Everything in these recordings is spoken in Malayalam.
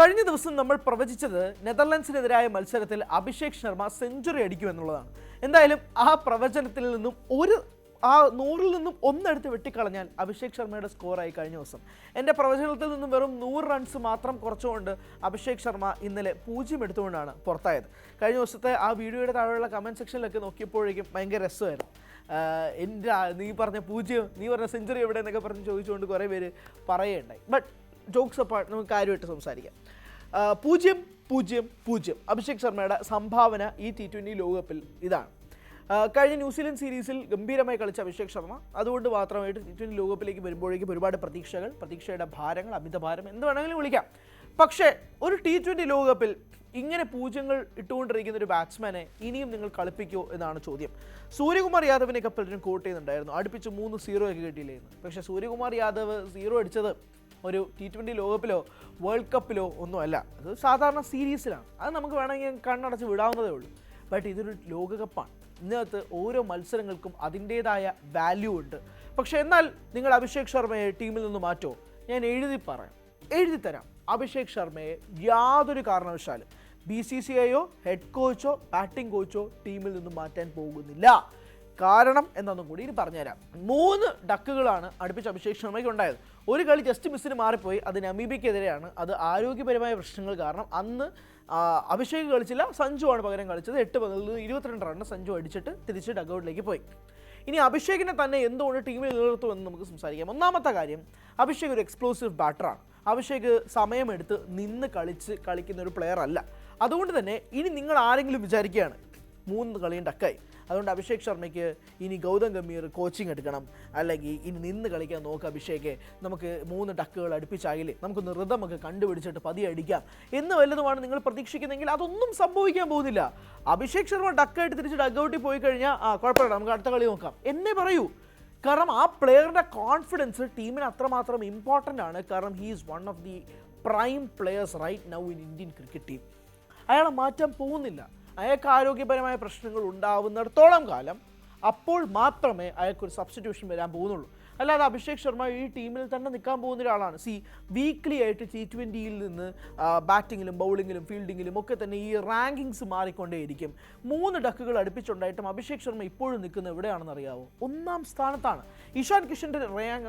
കഴിഞ്ഞ ദിവസം നമ്മൾ പ്രവചിച്ചത് നെതർലൻഡ്സിനെതിരായ മത്സരത്തിൽ അഭിഷേക് ശർമ്മ സെഞ്ചുറി അടിക്കുമെന്നുള്ളതാണ് എന്തായാലും ആ പ്രവചനത്തിൽ നിന്നും ഒരു ആ നൂറിൽ നിന്നും ഒന്നെടുത്ത് വെട്ടിക്കളഞ്ഞാൽ അഭിഷേക് ശർമ്മയുടെ സ്കോറായി കഴിഞ്ഞ ദിവസം. എന്റെ പ്രവചനത്തിൽ നിന്നും വെറും നൂറ് റൺസ് മാത്രം കുറച്ചുകൊണ്ട് അഭിഷേക് ശർമ്മ ഇന്നലെ പൂജ്യം എടുത്തുകൊണ്ടാണ് പുറത്തായത്. കഴിഞ്ഞ ദിവസത്തെ ആ വീഡിയോയുടെ താഴെയുള്ള കമന്റ് സെക്ഷനിലൊക്കെ നോക്കിയപ്പോഴേക്കും ഭയങ്കര രസമായിരുന്നു. എന്റെ നീ പറഞ്ഞ പൂജ്യം നീ പറഞ്ഞ സെഞ്ചുറി എവിടെ എന്നൊക്കെ പറഞ്ഞ് ചോദിച്ചുകൊണ്ട് കുറേ പേര് പറയുകയുണ്ടായി. ബട്ട് ജോക്സ് അപ്പാർട്ട് നമുക്ക് കാര്യമായിട്ട് സംസാരിക്കാം. പൂജ്യം പൂജ്യം പൂജ്യം. അഭിഷേക് ശർമ്മയുടെ സംഭാവന ഈ ടി ട്വന്റി ലോകകപ്പിൽ ഇതാണ്. കഴിഞ്ഞ ന്യൂസിലൻഡ് സീരീസിൽ ഗംഭീരമായി കളിച്ച അഭിഷേക് ശർമ്മ അതുകൊണ്ട് മാത്രമായിട്ട് ടി ട്വന്റി ലോകകപ്പിലേക്ക് വരുമ്പോഴേക്കും ഒരുപാട് പ്രതീക്ഷകൾ പ്രതീക്ഷയുടെ ഭാരങ്ങൾ അമിത ഭാരം എന്ത് വേണമെങ്കിലും വിളിക്കാം. പക്ഷേ ഒരു ടി ട്വന്റി ലോകകപ്പിൽ ഇങ്ങനെ പൂജ്യങ്ങൾ ഇട്ടുകൊണ്ടിരിക്കുന്ന ഒരു ബാറ്റ്സ്മാനെ ഇനിയും നിങ്ങൾ കളിപ്പിക്കുമോ എന്നാണ് ചോദ്യം. സൂര്യകുമാർ യാദവിനെ കപ്പലിനും കോട്ട് ചെയ്യുന്നുണ്ടായിരുന്നു. അടുപ്പിച്ച് മൂന്ന് സീറോ ഒക്കെ കിട്ടിയില്ലായിരുന്നു പക്ഷേ സൂര്യകുമാർ യാദവ് സീറോ അടിച്ചത് ഒരു ടി ട്വന്റി ലോകകപ്പിലോ വേൾഡ് കപ്പിലോ ഒന്നുമല്ല. അത് സാധാരണ സീരീസിലാണ്. അത് നമുക്ക് വേണമെങ്കിൽ കണ്ണടച്ച് വിടാവുന്നതേ ഉള്ളൂ. ബട്ട് ഇതൊരു ലോകകപ്പാണ്. ഇതിനകത്ത് ഓരോ മത്സരങ്ങൾക്കും അതിന്റേതായ വാല്യൂ ഉണ്ട്. പക്ഷെ എന്നാൽ നിങ്ങൾ അഭിഷേക് ശർമ്മയെ ടീമിൽ നിന്ന് മാറ്റോ? ഞാൻ എഴുതി പറയാം. എഴുതി തരാം. അഭിഷേക് ശർമ്മയെ യാതൊരു കാരണവശാലും ബി സി സി ഐയോ ഹെഡ് കോച്ചോ ബാറ്റിംഗ് കോച്ചോ ടീമിൽ നിന്നും മാറ്റാൻ പോകുന്നില്ല. കാരണം എന്നൊന്നും കൂടി ഇനി പറഞ്ഞുതരാം. മൂന്ന് ഡക്കുകളാണ് അടുപ്പിച്ച് അഭിഷേക് ശർമ്മയ്ക്ക് ഉണ്ടായത്. ഒരു കളി ജസ്റ്റ് മിസ്സിന് മാറിപ്പോയി അത് നമീബിക്കെതിരെയാണ്. അത് ആരോഗ്യപരമായ പ്രശ്നങ്ങൾ കാരണം അന്ന് അഭിഷേക് കളിച്ചില്ല സഞ്ജു ആണ് പകരം കളിച്ചത്. എട്ട് പതിൽ നിന്ന് ഇരുപത്തിരണ്ട് റണ്ണ് സഞ്ജു അടിച്ചിട്ട് തിരിച്ച് ഡഗ്ഔട്ടിലേക്ക് പോയി. ഇനി അഭിഷേകിനെ തന്നെ എന്തുകൊണ്ട് ടീമിൽ നിലനിർത്തുമെന്ന് നമുക്ക് സംസാരിക്കാം. ഒന്നാമത്തെ കാര്യം അഭിഷേക് ഒരു എക്സ്പ്ലോസീവ് ബാറ്ററാണ് അഭിഷേക് സമയമെടുത്ത് നിന്ന് കളിച്ച് കളിക്കുന്ന ഒരു പ്ലെയർ അല്ല. അതുകൊണ്ട് തന്നെ ഇനി നിങ്ങൾ ആരെങ്കിലും വിചാരിക്കുകയാണ് മൂന്ന് കളിയും ഡക്കായി അതുകൊണ്ട് അഭിഷേക് ശർമ്മയ്ക്ക് ഇനി ഗൗതം ഗംഭീർ കോച്ചിങ് എടുക്കണം. അല്ലെങ്കിൽ ഇനി നിന്ന് കളിക്കാൻ നോക്കുക അഭിഷേക്. നമുക്ക് മൂന്ന് ടക്കുകൾ അടുപ്പിച്ചാകില്ലേ നമുക്കൊന്ന് നൃതമൊക്കെ കണ്ടുപിടിച്ചിട്ട് പതി അടിക്കാം. എന്ന് വല്ലതുമാണ് നിങ്ങൾ പ്രതീക്ഷിക്കുന്നതെങ്കിൽ അതൊന്നും സംഭവിക്കാൻ പോകുന്നില്ല. അഭിഷേക് ശർമ്മ ടക്കായിട്ട് തിരിച്ച് ഡഗ്ഔട്ടിൽ പോയി കഴിഞ്ഞാൽ ആ കുഴപ്പമില്ല. നമുക്ക് അടുത്ത കളി നോക്കാം. എന്നെ പറയൂ. കാരണം ആ പ്ലെയറുടെ കോൺഫിഡൻസ് ടീമിന് അത്രമാത്രം ഇമ്പോർട്ടന്റ് ആണ്. കാരണം he is one of the prime players right now in Indian cricket team അയാളെ മാറ്റാൻ പോകുന്നില്ല. അയാൾക്ക് ആരോഗ്യപരമായ പ്രശ്നങ്ങൾ ഉണ്ടാവുന്നിടത്തോളം കാലം അപ്പോൾ മാത്രമേ അയാൾക്കൊരു സബ്സ്റ്റിറ്റ്യൂഷൻ വരാൻ പോകുന്നുള്ളൂ. അല്ലാതെ അഭിഷേക് ശർമ്മ ഈ ടീമിൽ തന്നെ നിൽക്കാൻ പോകുന്ന ഒരാളാണ്. സി വീക്ക്ലി ആയിട്ട് ടി ട്വന്റിയിൽ നിന്ന് ബാറ്റിങ്ങിലും ബൗളിങ്ങിലും ഫീൽഡിങ്ങിലും ഒക്കെ തന്നെ ഈ റാങ്കിങ്സ് മാറിക്കൊണ്ടേയിരിക്കും. മൂന്ന് ഡക്കുകൾ അടുപ്പിച്ചുണ്ടായിട്ടും അഭിഷേക് ശർമ്മ ഇപ്പോഴും നിൽക്കുന്നത് എവിടെയാണെന്ന് അറിയാവോ? ഒന്നാം സ്ഥാനത്താണ്. ഇഷാൻ കിഷന്റെ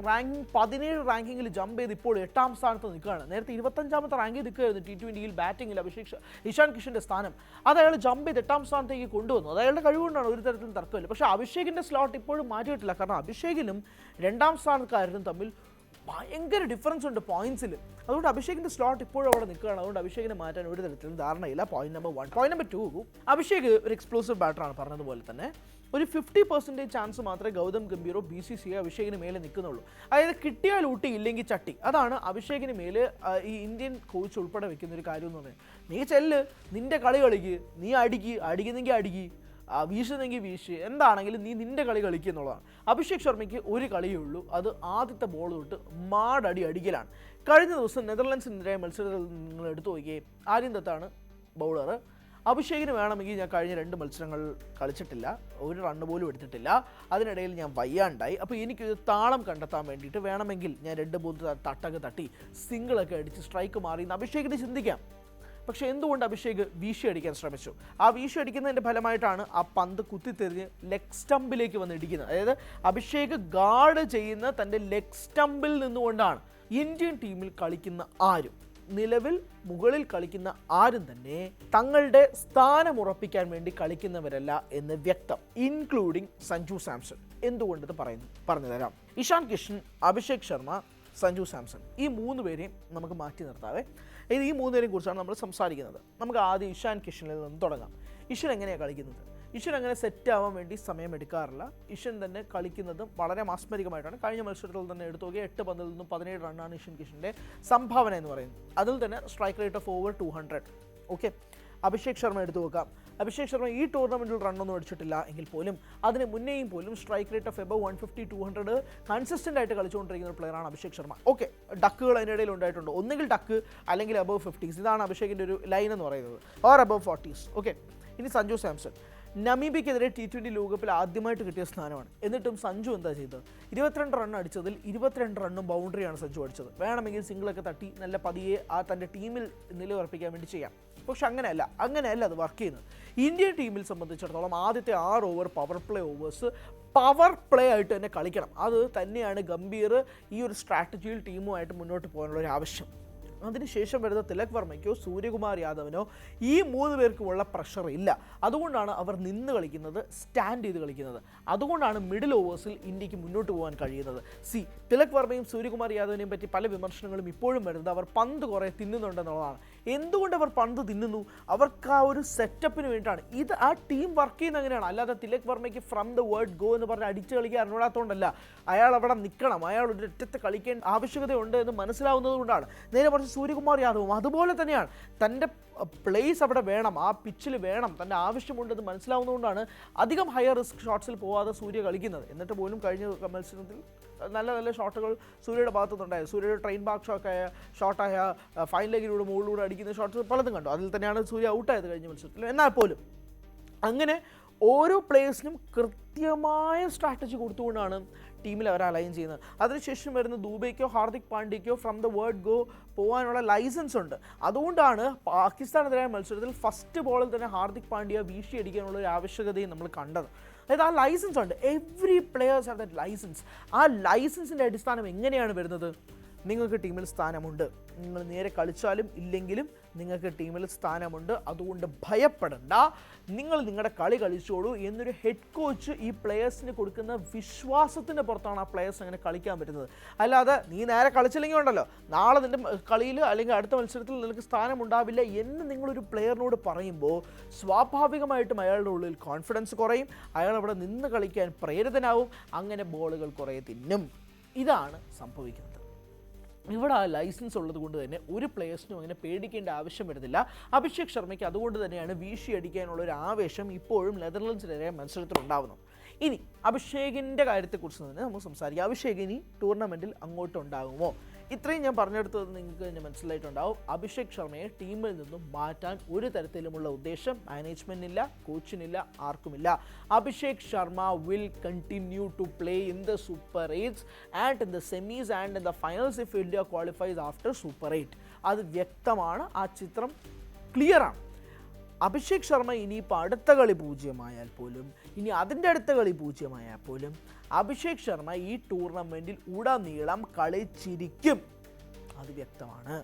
റാങ്കിങ് പതിനേഴ് റാങ്കിങ്ങിൽ ജമ്പ് ചെയ്ത് ഇപ്പോൾ എട്ടാം സ്ഥാനത്ത് നിൽക്കുകയാണ്. നേരത്തെ ഇരുപത്തഞ്ചാമത്തെ റാങ്കിൽ നിൽക്കുകയായിരുന്നു ടി ട്വന്റിയിൽ ബാറ്റിങ്ങിൽ അഭിഷേക് ഇഷാൻ കിഷന്റെ സ്ഥാനം. അത് അയാൾ ജമ്പ് ചെയ്ത് എട്ടാം സ്ഥാനത്തേക്ക് കൊണ്ടുവന്നു. അത് അയാളുടെ കഴിവുകൊണ്ടാണ് ഒരു തരത്തിലും തർക്കമില്ല. പക്ഷേ അഭിഷേകിന്റെ സ്ലോട്ട് ഇപ്പോഴും മാറ്റിയിട്ടില്ല. കാരണം അഭിഷേകിനും രണ്ടാം സ്ഥാനക്കാരനും തമ്മിൽ ഭയങ്കര ഡിഫറൻസ് ഉണ്ട് പോയിന്റ്സിൽ അതുകൊണ്ട് അഭിഷേകിന്റെ സ്ലോട്ട് ഇപ്പോഴും അവിടെ നിൽക്കുകയാണ്. അതുകൊണ്ട് അഭിഷേകിനെ മാറ്റാൻ ഒരു തരത്തിലും ധാരണയില്ല. Point number one point number two Abhishek ഒരു എക്സ്പ്ലോസീവ് ബാറ്ററാണ് പറഞ്ഞതുപോലെ തന്നെ. ഒരു ഫിഫ്റ്റി പെർസെന്റേജ് ചാൻസ് മാത്രമേ ഗൗതം ഗംഭീറോ ബി സി സി അഭിഷേകിന് മേലെ നിൽക്കുന്നുള്ളൂ. അതായത് കിട്ടിയാൽ ഊട്ടി ഇല്ലെങ്കിൽ ചട്ടി. അതാണ് അഭിഷേകിന് മേലെ ഈ ഇന്ത്യൻ കോച്ച് ഉൾപ്പെടെ വെക്കുന്ന ഒരു കാര്യം എന്ന് പറയുന്നത് നീ ചെല്ല് നിന്റെ കളി കളിക്ക് നീ അടിക്ക് അടിക്കുന്നെങ്കിൽ അടിക്ക്. വീശുന്നെങ്കിൽ വീശ് എന്താണെങ്കിലും നീ നിന്റെ കളി കളിക്കുക എന്നുള്ളതാണ്. അഭിഷേക് ശർമ്മയ്ക്ക് ഒരു കളിയേ ഉള്ളൂ. അത് ആദ്യത്തെ ബോൾ തൊട്ട് മാടടി അടിക്കലാണ്. കഴിഞ്ഞ ദിവസം നെതർലൻഡ്സിനെതിരായ മത്സരത്തിൽ നിങ്ങൾ എടുത്തു നോക്കിയേ ആദ്യം ദത്താണ് ബൗളർ അഭിഷേകിന് വേണമെങ്കിൽ ഞാൻ കഴിഞ്ഞ രണ്ട് മത്സരങ്ങൾ കളിച്ചിട്ടില്ല. ഒരു റണ്ണ് പോലും എടുത്തിട്ടില്ല. അതിനിടയിൽ ഞാൻ വയ്യാണ്ടായി. അപ്പോൾ എനിക്കൊരു താളം കണ്ടെത്താൻ വേണ്ടിയിട്ട് വേണമെങ്കിൽ ഞാൻ രണ്ട് മൂന്ന് തട്ടൊക്കെ തട്ടി സിംഗിളൊക്കെ അടിച്ച് സ്ട്രൈക്ക് മാറി എന്ന് അഭിഷേകിന് ചിന്തിക്കാം. പക്ഷേ എന്തുകൊണ്ട് അഭിഷേക് വീശി അടിക്കാൻ ശ്രമിച്ചു? ആ വീശി അടിക്കുന്നതിന്റെ ഫലമായിട്ടാണ് ആ പന്ത് കുത്തിത്തെറിഞ്ഞ് ലെഗ് സ്റ്റമ്പിലേക്ക് വന്ന് ഇടിക്കുന്നത്. അതായത് അഭിഷേക് ഗാർഡ് ചെയ്യുന്ന തന്റെ ലെഗ് സ്റ്റമ്പിൽ നിന്നുകൊണ്ടാണ് ഇന്ത്യൻ ടീമിൽ കളിക്കുന്ന ആരും നിലവിൽ മുകളിൽ കളിക്കുന്ന ആരും തന്നെ തങ്ങളുടെ സ്ഥാനം ഉറപ്പിക്കാൻ വേണ്ടി കളിക്കുന്നവരല്ല എന്ന് വ്യക്തം ഇൻക്ലൂഡിംഗ് സഞ്ജു സാംസൺ. എന്തുകൊണ്ടത് പറയുന്നു? പറഞ്ഞു തരാം. ഇഷാൻ കിഷൻ അഭിഷേക് ശർമ്മ സഞ്ജു സാംസൺ. ഈ മൂന്ന് പേരെയും നമുക്ക് മാറ്റി നിർത്താവേ. ഇത് ഈ മൂന്ന് പേരെയും കുറിച്ചാണ് നമ്മൾ സംസാരിക്കുന്നത്. നമുക്ക് ആദ്യം ഇഷാൻ കിഷനിൽ നിന്ന് തുടങ്ങാം. ഇഷൻ എങ്ങനെയാണ് കളിക്കുന്നത്? ഇഷൻ അങ്ങനെ സെറ്റ് ആവാൻ വേണ്ടി സമയം എടുക്കാറില്ല. ഇഷൻ തന്നെ കളിക്കുന്നതും വളരെ മാസ്മരികമായിട്ടാണ്. കഴിഞ്ഞ മത്സരത്തിൽ തന്നെ എടുത്തു നോക്കിയാൽ എട്ട് പന്തിൽ നിന്നും പതിനേഴ് റണ്ണാണ് ഇഷൻ കിഷന്റെ സംഭാവന എന്ന് പറയുന്നത്. അതിൽ തന്നെ strike rate of over two hundred okay Abhishek Sharma എടുത്തു നോക്കാം. അഭിഷേക് ശർമ്മ ഈ ടൂർണമെന്റിൽ റണ്ണൊന്നും അടിച്ചിട്ടില്ല. എങ്കിൽ പോലും അതിന് മുന്നേയും പോലും strike rate of above one fifty two hundred consistent ആയിട്ട് കളിച്ചുകൊണ്ടിരിക്കുന്ന ഒരു പ്ലെയറാണ് അഭിഷേക് ശർമ്മ. ഓക്കെ ഡക്കുകൾ അതിനിടയിൽ ഉണ്ടായിട്ടുണ്ട്. ഒന്നുകിൽ ഡക്ക് അല്ലെങ്കിൽ അബവ് ഫിഫ്റ്റീസ് ഇതാണ് അഭിഷേകിന്റെ ഒരു ലൈൻ എന്ന് പറയുന്നത്. ഓർ അബവ് ഫോർട്ടീസ് ഓക്കെ ഇനി സഞ്ജു സാംസൺ. നമീബിക്കെതിരെ ടി ട്വന്റി ലോകകപ്പിൽ ആദ്യമായിട്ട് കിട്ടിയ സ്ഥാനമാണ്. എന്നിട്ടും സഞ്ജു എന്താ ചെയ്തത്? ഇരുപത്തിരണ്ട് റൺ അടിച്ചതിൽ ഇരുപത്തിരണ്ട് റണ്ണും ബൗണ്ടറിയാണ് സഞ്ജു അടിച്ചത്. വേണമെങ്കിൽ സിംഗിളൊക്കെ തട്ടി നല്ല പതിയെ ആ തന്റെ ടീമിൽ നിലയുറപ്പിക്കാൻ വേണ്ടി ചെയ്യാം. പക്ഷെ അങ്ങനെയല്ല അങ്ങനെയല്ല അത് വർക്ക് ചെയ്യുന്നത്. ഇന്ത്യൻ ടീമിൽ സംബന്ധിച്ചിടത്തോളം ആദ്യത്തെ ആറ് over power play overs power play ആയിട്ട് തന്നെ കളിക്കണം. അത് തന്നെയാണ് ഗംഭീർ ഈ ഒരു സ്ട്രാറ്റജിയിൽ ടീമുമായിട്ട് മുന്നോട്ട് പോകാനുള്ള ഒരു ആവശ്യം. അതിനുശേഷം വരുന്ന തിലക് വർമ്മയ്ക്കോ സൂര്യകുമാർ യാദവിനോ ഈ മൂന്ന് പേർക്കുമുള്ള പ്രഷർ ഇല്ല. അതുകൊണ്ടാണ് അവർ നിന്ന് കളിക്കുന്നത് സ്റ്റാൻഡ് ചെയ്ത് കളിക്കുന്നത്. അതുകൊണ്ടാണ് മിഡിൽ ഓവേഴ്സിൽ ഇന്ത്യയ്ക്ക് മുന്നോട്ട് പോകാൻ കഴിയുന്നത്. സി തിലക് വർമ്മയും സൂര്യകുമാർ യാദവിനെയും പറ്റി പല വിമർശനങ്ങളും ഇപ്പോഴും വരുന്നത് അവർ പന്ത് കുറേ തിന്നുന്നുണ്ടെന്നുള്ളതാണ്. എന്തുകൊണ്ട് അവർ പന്ത് തിന്നുന്നു? അവർക്ക് ആ ഒരു സെറ്റപ്പിന് വേണ്ടിയിട്ടാണ്. ഇത് ആ ടീം വർക്ക് ചെയ്യുന്ന അങ്ങനെയാണ്. അല്ലാതെ തിലക് വർമ്മയ്ക്ക് ഫ്രം ദ വേൾഡ് ഗോ എന്ന് പറഞ്ഞ് അടിച്ച് കളിക്കാൻ അറിഞ്ഞൂടാത്തതുകൊണ്ടല്ല അയാൾ അവിടെ നിൽക്കണം. അയാൾ ഒരു ഒറ്റത്തെ കളിക്കേണ്ട ആവശ്യകതയുണ്ട് എന്ന് മനസ്സിലാവുന്നത് കൊണ്ടാണ് നേരെ സൂര്യകുമാർ യാദവും. അതുപോലെ തന്നെയാണ് തന്റെ പ്ലേസ് അവിടെ വേണം ആ പിച്ചിൽ വേണം തന്റെ ആവശ്യമുണ്ടെന്ന് മനസ്സിലാവുന്നതുകൊണ്ടാണ് അധികം ഹയർ റിസ്ക് ഷോട്ട്സിൽ പോവാതെ സൂര്യ കളിക്കുന്നത്. എന്നിട്ട് പോലും കഴിഞ്ഞ മത്സരത്തിൽ നല്ല നല്ല ഷോട്ടുകൾ സൂര്യയുടെ ഭാഗത്തു നിന്നുണ്ടായത് സൂര്യയുടെ ട്രെയിൻ ബാക്ക് ഷോക്കായ ഷോട്ടായ ഫൈൻ ലെഗിലൂടെ മുകളിലൂടെ അടിക്കുന്ന ഷോട്ട്സ് പലതും കണ്ടു. അതിൽ തന്നെയാണ് സൂര്യ ഔട്ടായത് കഴിഞ്ഞ മത്സരത്തിൽ. എന്നാൽ പോലും അങ്ങനെ ഓരോ പ്ലേയേഴ്സിനും കൃത്യമായ സ്ട്രാറ്റജി കൊടുത്തുകൊണ്ടാണ് ടീമിൽ അവർ അലൈൻ ചെയ്യുന്നത്. അതിനുശേഷം വരുന്ന ദൂബൈക്കോ ഹാർദിക് പാണ്ഡ്യയ്ക്കോ ഫ്രം ദ വേൾഡ് ഗോ പോകാനുള്ള ലൈസൻസ് ഉണ്ട്. അതുകൊണ്ടാണ് പാകിസ്ഥാനെതിരായ മത്സരത്തിൽ ഫസ്റ്റ് ബോളിൽ തന്നെ ഹാർദിക് പാണ്ഡ്യ വീശി അടിക്കാനുള്ള ഒരു ആവശ്യകതയും നമ്മൾ കണ്ടത്. അതായത് ആ ലൈസൻസ് ഉണ്ട്. Every players have that license ആ ലൈസൻസിന്റെ അടിസ്ഥാനം എങ്ങനെയാണ് വരുന്നത്? നിങ്ങൾക്ക് ടീമിൽ സ്ഥാനമുണ്ട്. നിങ്ങൾ നേരെ കളിച്ചാലും ഇല്ലെങ്കിലും നിങ്ങൾക്ക് ടീമിൽ സ്ഥാനമുണ്ട്. അതുകൊണ്ട് ഭയപ്പെടണ്ട. നിങ്ങൾ നിങ്ങളുടെ കളി കളിച്ചോളൂ എന്നൊരു ഹെഡ് കോച്ച് ഈ പ്ലെയേഴ്സിന് കൊടുക്കുന്ന വിശ്വാസത്തിന്റെ പുറത്താണ് ആ പ്ലെയേഴ്സ് അങ്ങനെ കളിക്കാൻ പറ്റുന്നത്. അല്ലാതെ നീ നേരെ കളിച്ചില്ലെങ്കിൽ ഉണ്ടല്ലോ. നാളെ നിന്റെ കളിയിൽ അല്ലെങ്കിൽ അടുത്ത മത്സരത്തിൽ നിനക്ക് സ്ഥാനമുണ്ടാവില്ല എന്ന് നിങ്ങളൊരു പ്ലെയറിനോട് പറയുമ്പോൾ സ്വാഭാവികമായിട്ടും അയാളുടെ ഉള്ളിൽ കോൺഫിഡൻസ് കുറയും. അയാൾ അവിടെ നിന്ന് കളിക്കാൻ പ്രേരിതനാവും. അങ്ങനെ ബോളുകൾ കുറേ തിന്നും. ഇതാണ് സംഭവിക്കുന്നത്. ഇവിടെ ആ ലൈസൻസ് ഉള്ളത് കൊണ്ട് തന്നെ ഒരു പ്ലേയേഴ്സിനും അങ്ങനെ പേടിക്കേണ്ട ആവശ്യം വരുന്നില്ല. അഭിഷേക് ശർമ്മയ്ക്ക് അതുകൊണ്ട് തന്നെയാണ് വീശി അടിക്കാനുള്ള ഒരു ആവേശം ഇപ്പോഴും നെതർലൻഡ്സിനെതിരെ മത്സരത്തിലുണ്ടാവുന്നു ഇനി അഭിഷേകിന്റെ കാര്യത്തെക്കുറിച്ച് തന്നെ നമുക്ക് സംസാരിക്കാം. അഭിഷേക് ഇനി ടൂർണമെന്റിൽ അങ്ങോട്ട് ഉണ്ടാകുമോ? ഇത്രയും ഞാൻ പറഞ്ഞെടുത്തത് നിങ്ങൾക്ക് തന്നെ മനസ്സിലായിട്ടുണ്ടാവും. അഭിഷേക് ശർമ്മയെ ടീമിൽ നിന്നും മാറ്റാൻ ഒരു തരത്തിലുമുള്ള ഉദ്ദേശം മാനേജ്മെന്റിനില്ല കോച്ചിനില്ല ആർക്കുമില്ല. Abhishek Sharma will continue to play in the super eights and in the semis and in the finals if India qualifies after super eight അത് വ്യക്തമാണ്. ആ ചിത്രം ക്ലിയറാണ് അഭിഷേക് ശർമ്മ ഇനിയിപ്പോൾ അടുത്ത കളി പൂജ്യമായാൽ പോലും ഇനി അതിന്റെ അടുത്ത കളി പൂജ്യമായാൽ പോലും അഭിഷേക് ശർമ്മ ഈ ടൂർണമെന്റിൽ ഉടനീളം കളിച്ചിരിക്കും. അത് വ്യക്തമാണ്.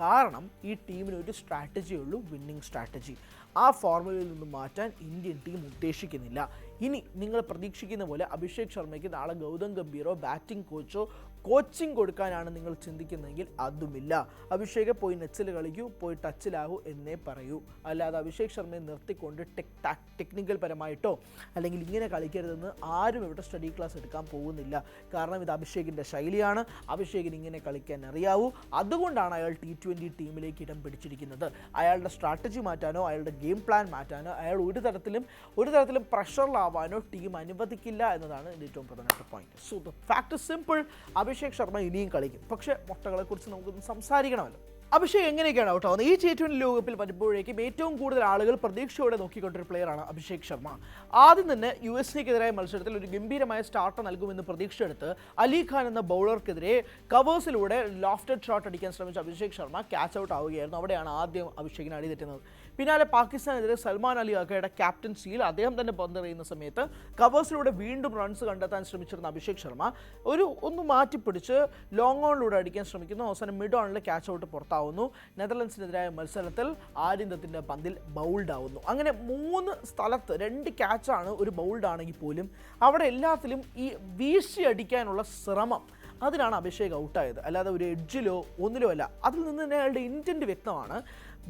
കാരണം ഈ ടീമിന് ഒരു സ്ട്രാറ്റജി ഉള്ളൂ വിന്നിങ് സ്ട്രാറ്റജി ആ ഫോർമുലയിൽ നിന്ന് മാറ്റാൻ ഇന്ത്യൻ ടീം ഉദ്ദേശിക്കുന്നില്ല. ഇനി നിങ്ങൾ പ്രതീക്ഷിക്കുന്ന പോലെ അഭിഷേക് ശർമ്മയ്ക്ക് നാളെ ഗൗതം ഗംഭീറോ ബാറ്റിംഗ് കോച്ചോ കോച്ചിങ് കൊടുക്കാനാണ് നിങ്ങൾ ചിന്തിക്കുന്നതെങ്കിൽ അതുമില്ല. അഭിഷേകെ പോയി നെച്ചിൽ കളിക്കൂ പോയി ടച്ചിലാകൂ എന്നേ പറയൂ. അല്ലാതെ അഭിഷേക് ശർമ്മയെ നിർത്തിക്കൊണ്ട് ടെക് ടാക് ടെക്നിക്കൽ പരമായിട്ടോ അല്ലെങ്കിൽ ഇങ്ങനെ കളിക്കരുതെന്ന് ആരും ഇവിടെ സ്റ്റഡി ക്ലാസ് എടുക്കാൻ പോകുന്നില്ല. കാരണം ഇത് അഭിഷേകിന്റെ ശൈലിയാണ്. അഭിഷേകിന് ഇങ്ങനെ കളിക്കാൻ അറിയാവൂ. അതുകൊണ്ടാണ് അയാൾ ടി ട്വന്റി ടീമിലേക്ക് ഇടം പിടിച്ചിരിക്കുന്നത്. അയാളുടെ സ്ട്രാറ്റജി മാറ്റാനോ അയാളുടെ ഗെയിം പ്ലാൻ മാറ്റാനോ അയാൾ ഒരു തരത്തിലും ഒരു തരത്തിലും പ്രഷറിലാവാനോ ടീം അനുവദിക്കില്ല എന്നതാണ് ഏറ്റവും പ്രധാനപ്പെട്ട point so the fact simple Abhishek Sharma ഇനിയും കളിക്കും. പക്ഷെ പക്ഷേ മുട്ടകളെക്കുറിച്ച് നമുക്കൊന്ന് സംസാരിക്കണമല്ലോ. അഭിഷേക് എങ്ങനെയൊക്കെയാണ് ഔട്ട് ആവുന്നത്? ഈ ടി ട്വന്റി ലോകകപ്പിൽ വരുമ്പോഴേക്കും ഏറ്റവും കൂടുതൽ ആളുകൾ പ്രതീക്ഷയോടെ നോക്കിക്കൊണ്ടൊരു പ്ലെയറാണ് അഭിഷേക് ശർമ്മ. ആദ്യം തന്നെ യു എസ് എക്കെതിരായ മത്സരത്തിൽ ഒരു ഗംഭീരമായ സ്റ്റാർട്ട് നൽകുമെന്ന് പ്രതീക്ഷയെടുത്ത് അലി ഖാൻ എന്ന ബൗളർക്കെതിരെ കവേഴ്സിലൂടെ ലോഫ്റ്റഡ് ഷോട്ട് അടിക്കാൻ ശ്രമിച്ച അഭിഷേക് ശർമ്മ ക്യാച്ച് ഔട്ട് ആവുകയായിരുന്നു. അവിടെയാണ് ആദ്യം അഭിഷേകിന് അടി തെറ്റുന്നത് പിന്നാലെ പാകിസ്ഥാനെതിരെ സൽമാൻ അലി അഗയുടെ ക്യാപ്റ്റൻസിയിൽ അദ്ദേഹം തന്നെ പന്തെറിയുന്ന സമയത്ത് കവേഴ്സിലൂടെ വീണ്ടും റൺസ് കണ്ടെത്താൻ ശ്രമിച്ചിരുന്ന അഭിഷേക് ശർമ്മ ഒരു ഒന്ന് മാറ്റിപ്പിടിച്ച് ലോങ് ഓണിലൂടെ അടിക്കാൻ ശ്രമിക്കുന്നു. അവസാനം മിഡ് ഓണിൽ ക്യാച്ച് ഔട്ട് പുറത്താവുന്നു. നെതർലൻഡ്സിനെതിരായ മത്സരത്തിൽ ആര്യന്തത്തിന്റെ പന്തിൽ ബൗൾഡ് ആവുന്നു. അങ്ങനെ മൂന്ന് സ്ഥലത്ത് രണ്ട് ക്യാച്ചാണ് ഒരു ബൗൾഡ് ആണെങ്കിൽ പോലും അവിടെ എല്ലാത്തിലും ഈ വീശി അടിക്കാനുള്ള ശ്രമം അതിനാണ് അഭിഷേക് ഔട്ടായത് അല്ലാതെ ഒരു എഡ്ജിലോ ഒന്നിലോ അല്ല. അതിൽ നിന്ന് തന്നെ അയാളുടെ ഇന്റന്റ് വ്യക്തമാണ്.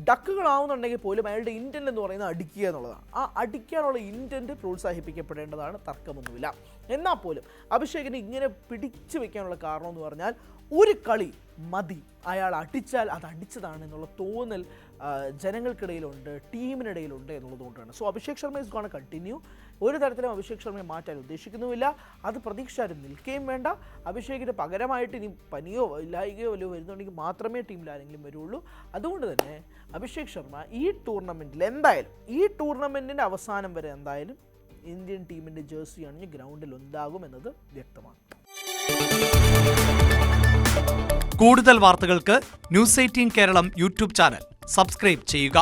ഡക്കുകളാവുന്നുണ്ടെങ്കിൽ പോലും അയാളുടെ ഇന്റന്റ് എന്ന് പറയുന്നത് അടിക്കുക എന്നുള്ളതാണ്. ആ അടിക്കാനുള്ള ഇന്റന്റ് പ്രോത്സാഹിപ്പിക്കപ്പെടേണ്ടതാണ് തർക്കമൊന്നുമില്ല. എന്നാൽ പോലും അഭിഷേകിന് ഇങ്ങനെ പിടിച്ചു വെക്കാനുള്ള കാരണം എന്ന് പറഞ്ഞാൽ ഒരു കളി മതി. അയാൾ അടിച്ചാൽ അത് അടിച്ചതാണ് എന്നുള്ള തോന്നൽ ജനങ്ങൾക്കിടയിലുണ്ട് ടീമിനിടയിലുണ്ട് എന്നുള്ളതുകൊണ്ടാണ്. So Abhishek Sharma is gonna continue ഒരു തരത്തിലും അഭിഷേക് ശർമ്മയെ മാറ്റാൻ ഉദ്ദേശിക്കുന്നുമില്ല. അത് പ്രതീക്ഷ ആരും നിൽക്കുകയും വേണ്ട. അഭിഷേകിന് പകരമായിട്ട് ഇനി പനിയോ ഇല്ലായികയോ വല്ലതോ വരുന്നുണ്ടെങ്കിൽ മാത്രമേ ടീമിൽ ആരെങ്കിലും വരുള്ളൂ. അതുകൊണ്ട് തന്നെ അഭിഷേക് ശർമ്മ ഈ ടൂർണമെന്റിൽ എന്തായാലും ഈ ടൂർണമെന്റിന്റെ അവസാനം വരെ എന്തായാലും ഇന്ത്യൻ ടീമിന്റെ ജേഴ്സി അണിഞ്ഞ് ഗ്രൗണ്ടിൽ ഉണ്ടാകും എന്നത് വ്യക്തമാണ്. കൂടുതൽ വാർത്തകൾക്ക് news eighteen Keralam YouTube channel. Subscribe ചെയ്യുക.